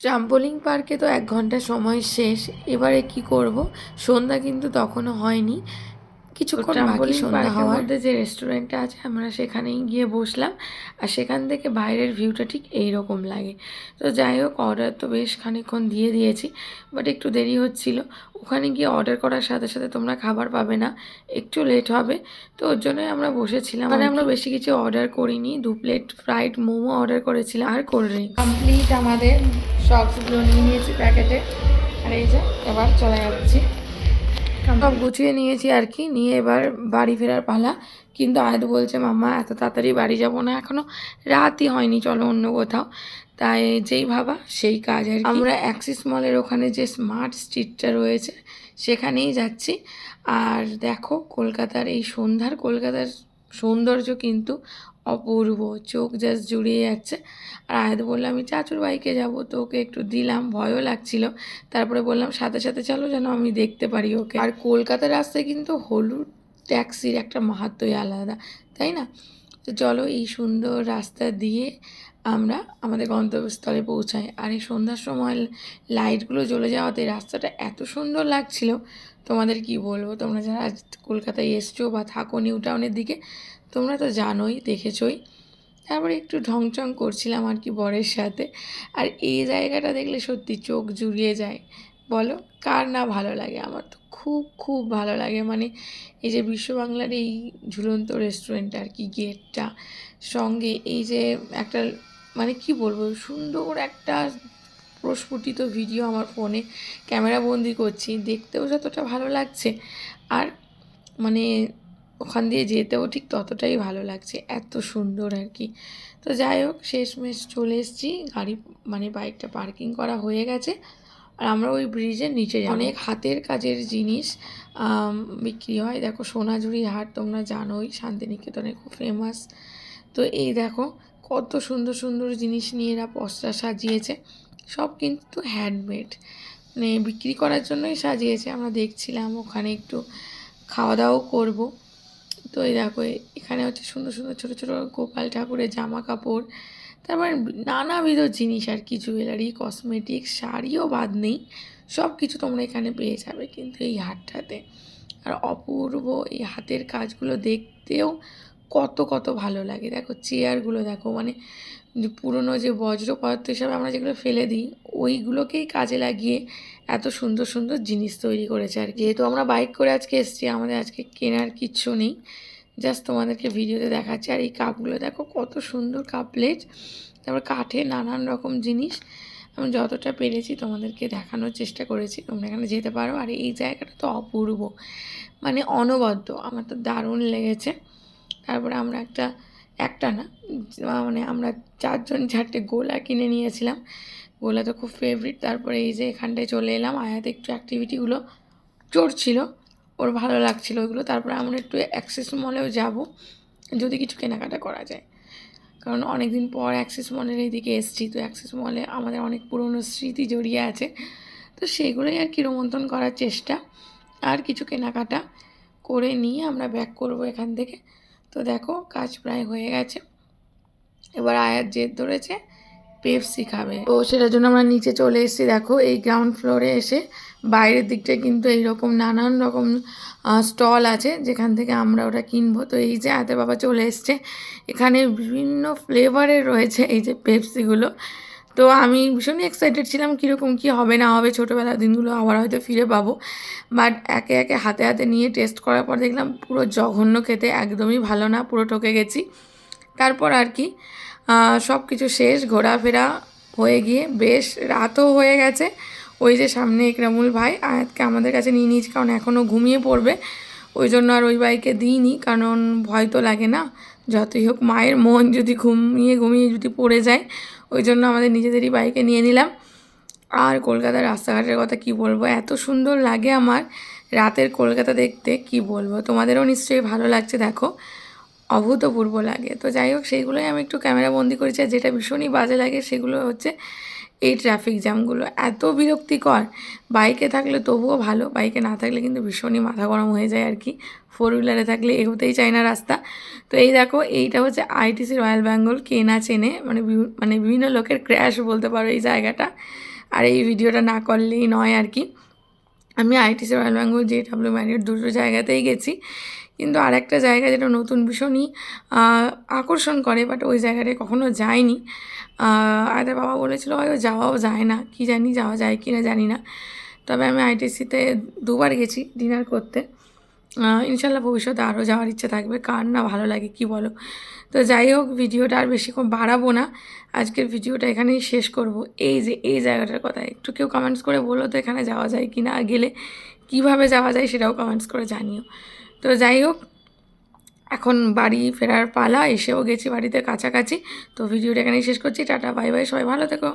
ট্রাম্পোলিং পার্কে তো এক ঘণ্টা সময় শেষ। এবারে কি করব? সন্ধ্যা কিন্তু তখনও হয়নি। কিছুক্ষণ বাকি সন্ধ্যা হওয়ার। মধ্যে যে রেস্টুরেন্টটা আছে আমরা সেখানেই গিয়ে বসলাম। আর সেখান থেকে বাইরের ভিউটা ঠিক এই রকম লাগে। তো যাই হোক অর্ডার তো বেশ খানিকক্ষণ দিয়ে দিয়েছি বাট একটু দেরি হচ্ছিল। ওখানে গিয়ে অর্ডার করার সাথে সাথে তোমরা খাবার পাবে না একটু লেট হবে। তো ওর জন্যই আমরা বসেছিলাম। মানে আমরা বেশি কিছু অর্ডার করিনি দু প্লেট ফ্রাইড মোমো অর্ডার করেছিলাম। আর কোল্ড ড্রিঙ্ক কমপ্লিট আমাদের সবগুলো নিয়ে নিয়েছি প্যাকেটে আর এই যে এবার চলে যাচ্ছি। সব গুছিয়ে নিয়েছি আর কি নিয়ে এবার বাড়ি ফেরার পালা। কিন্তু আয়ত বলছে মামা এত তাড়াতাড়ি বাড়ি যাব না এখনও রাতই হয়নি চলো অন্য কোথাও। তাই যেই ভাবা সেই কাজ আর কি। আমরা অ্যাক্সিস মলের ওখানে যে স্মার্ট স্ট্রিটটা রয়েছে সেখানেই যাচ্ছি। আর দেখো কলকাতার এই সন্ধ্যার কলকাতার সৌন্দর্য কিন্তু অপূর্ব। চোখ জাস্ট জুড়িয়ে যাচ্ছে। আর আয়াত বলল, আমি চাচুর বাইকে যাব তো ওকে একটু দিলাম। ভয়ও লাগছিল। তারপরে বললাম, সাথে সাথে চলো যেন আমি দেখতে পারি ওকে। আর কলকাতার রাস্তায় কিন্তু হলুদ ট্যাক্সির একটা মাহাত্মই আলাদা, তাই না? তো চলো এই সুন্দর রাস্তা দিয়ে আমরা আমাদের গন্তব্যস্থলে পৌঁছাই। আর এই সন্ধ্যার সময় লাইটগুলো জ্বলে যাওয়াতে রাস্তাটা এত সুন্দর লাগছিল। তোমাদের কি বলব? তোমরা যারা আজ কলকাতায় এসছো বা থাকো নিউ টাউনের দিকে, তোমরা তো জানোই, দেখেছোই। তারপরে একটু ঢংচং করছিলাম আর কি বরের সাথে। আর এই জায়গাটা দেখলে সত্যি চোখ জুড়িয়ে যায়। বলো, কার না ভালো লাগে? আমার তো খুব খুব ভালো লাগে। মানে এই যে বিশ্ব বাংলার এই ঝুলন্ত রেস্টুরেন্ট আর কি গেটটা সঙ্গে এই যে একটা মানে কি বলব, সুন্দর একটা প্রস্ফুটিত ভিডিও আমার ফোনে ক্যামেরা বন্দি করছি। দেখতেও যতটা ভালো লাগছে আর মানে ওখান দিয়ে যেতেও ঠিক ততটাই ভালো লাগছে, এত সুন্দর আর কি। তো যাই হোক, শেষমেশ চলে এসেছি। গাড়ি মানে বাইকটা পার্কিং করা হয়ে গেছে। আর আমরা ওই ব্রিজের নিচে যাব। অনেক হাতের কাজের জিনিস বিক্রি হয়। দেখো সোনাঝুরি হাট তোমরা জানোই শান্তিনিকেতনে খুব ফেমাস তো এই দেখো কত সুন্দর সুন্দর জিনিস নিয়ে এরা পসরা সাজিয়েছে। সব কিন্তু হ্যান্ডমেড মানে বিক্রি করার জন্যই সাজিয়েছে। আমরা দেখছিলাম ওখানে একটু খাওয়া দাওয়াও করব। তো এই দেখো এখানে হচ্ছে সুন্দর সুন্দর ছোটো ছোটো গোপাল ঠাকুরের জামা কাপড়। তারপরে নানাবিধ জিনিস আর কি জুয়েলারি কসমেটিক শাড়িও বাদ নেই। সব কিছু তোমরা এখানে পেয়ে যাবে কিন্তু এই হাটটাতে। আর অপূর্ব এই হাতের কাজগুলো দেখতেও কত কত ভালো লাগে। দেখো চেয়ারগুলো দেখো মানে পুরনো যে বজ্র পদার্থ হিসাবে আমরা যেগুলো ফেলে দিই, ওইগুলোকেই কাজে লাগিয়ে এত সুন্দর সুন্দর জিনিস তৈরি করেছে আর যেহেতু আমরা বাইক করে আজকে এসেছি, আমাদের আজকে কেনার কিচ্ছু নেই। জাস্ট তোমাদেরকে ভিডিওতে দেখাচ্ছি। আর এই কাপগুলো দেখো, কত সুন্দর কাপ প্লেট তারপর কাঠের নানান রকম জিনিস। আমি যতটা পেরেছি তোমাদেরকে দেখানোর চেষ্টা করেছি। তোমরা এখানে যেতে পারো। আর এই জায়গাটা তো অপূর্ব। মানে অনবদ্য। আমার তো দারুণ লেগেছে। তারপরে আমরা একটা একটা না মানে আমরা চারজন চারটে গোলা কিনে নিয়েছিলাম। গোলা তো খুব ফেভারিট তারপরে এই যে এখানটায় চলে এলাম। আয়াত একটু অ্যাক্টিভিটিগুলো চড়ছিল। ওর ভালো লাগছিল ওইগুলো। তারপরে আমরা একটু অ্যাক্সেস মলেও যাব, যদি কিছু কেনাকাটা করা যায়। কারণ অনেক দিন পর অ্যাক্সেস মলের এইদিকে এসেছি, তো অ্যাক্সেস মলে আমাদের অনেক পুরনো স্মৃতি জড়িয়ে আছে। তো সেগুলোই আর কি রোমন্থন করার চেষ্টা। আর কিছু কেনাকাটা করে নিয়ে আমরা ব্যাক করব এখান থেকে। তো দেখো, কাজ প্রায় হয়ে গেছে। এবার আয়াত জেদ ধরেছে। পেপসি খাবে। তো সেটার জন্য আমরা নিচে চলে এসেছি। দেখো, এই গ্রাউন্ড ফ্লোরে এসে বাইরের দিকটা কিন্তু এইরকম নানান রকম স্টল আছে, যেখান থেকে আমরা ওটা কিনবো। তো এই যে হাতে বাবা চলে এসছে। এখানে বিভিন্ন ফ্লেভারের রয়েছে এই যে পেপসিগুলো তো আমি ভীষণই এক্সাইটেড ছিলাম কীরকম কী হবে না হবে। ছোটোবেলার দিনগুলো আবার হয়তো ফিরে পাবো। বাট একে একে হাতে হাতে নিয়ে টেস্ট করার পর দেখলাম পুরো জঘন্য খেতে একদমই ভালো না, পুরো ঠকে গেছি। তারপর আর কি সব কিছু শেষ, ঘোরাফেরা হয়ে গিয়ে বেশ রাতও হয়ে গেছে। ওই যে সামনে একরামুল ভাই, আয়াতকে আমাদের কাছে নিয়ে নিয়েছি, কারণ এখনও ঘুমিয়ে পড়বে। ওই জন্য আর ওই বাইকে দিইনি, কারণ ভয় তো লাগে না। যতই হোক মায়ের মন যদি ঘুমিয়ে ঘুমিয়ে যদি পড়ে যায়, ওই জন্য আমাদের নিজেদেরই বাইকে নিয়ে নিলাম। আর কলকাতার রাস্তাঘাটের কথা কি বলব? এত সুন্দর লাগে আমার রাতের কলকাতা দেখতে, কি বলব? তোমাদেরও নিশ্চয়ই ভালো লাগছে, দেখো। অভূতপূর্ব লাগে। তো যাই হোক, সেইগুলোই আমি একটু ক্যামেরা বন্দি করেছি আর যেটা ভীষণই বাজে লাগে সেগুলো হচ্ছে এই ট্রাফিক জ্যামগুলো এত বিরক্তিকর। বাইকে থাকলে তবুও ভালো, বাইকে না থাকলে কিন্তু ভীষণই মাথা গরম হয়ে যায় আর কি। ফোর হুইলারে থাকলে এগোতেই চায় না রাস্তা। তো এই দেখো, এইটা হচ্ছে আইটিসি রয়্যাল বেঙ্গল কে না চেনে মানে মানে বিভিন্ন লোকের ক্র্যাশ বলতে পারো এই জায়গাটা। আর এই ভিডিওটা না করলেই নয় আর কি। আমি ITC Royal Bengal J W Marriott দুটো জায়গাতেই গেছি। কিন্তু আর একটা জায়গা যেটা নতুন ভীষণই আকর্ষণ করে বাট ওই জায়গাটায় কখনো যায়নি আরে বাবা বলেছিল হয়তো যাওয়াও যায় না। কি জানি যাওয়া যায় কি না জানি না। তবে আমি আইটিসিতে দুবার গেছি ডিনার করতে। ইনশাল্লাহ ভবিষ্যতে আরও যাওয়ার ইচ্ছে থাকবে। কার না ভালো লাগে, কি বলো? তো যাই হোক, ভিডিওটা আর বেশিক্ষণ বাড়াবো না। আজকের ভিডিওটা এখানেই শেষ করব। এই যে, এই জায়গাটার কথা, একটু কেউ কমেন্টস করে বলো তো এখানে যাওয়া যায় কি না, গেলে কীভাবে যাওয়া যায় সেটাও কমেন্টস করে জানিও। তো যাই হোক, এখন বাড়ি ফেরার পালা, এসেও গেছি বাড়িতে কাছাকাছি। তো ভিডিওটা এখানেই শেষ করছি, টাটা, বাই বাই, সবাই ভালো থেকো।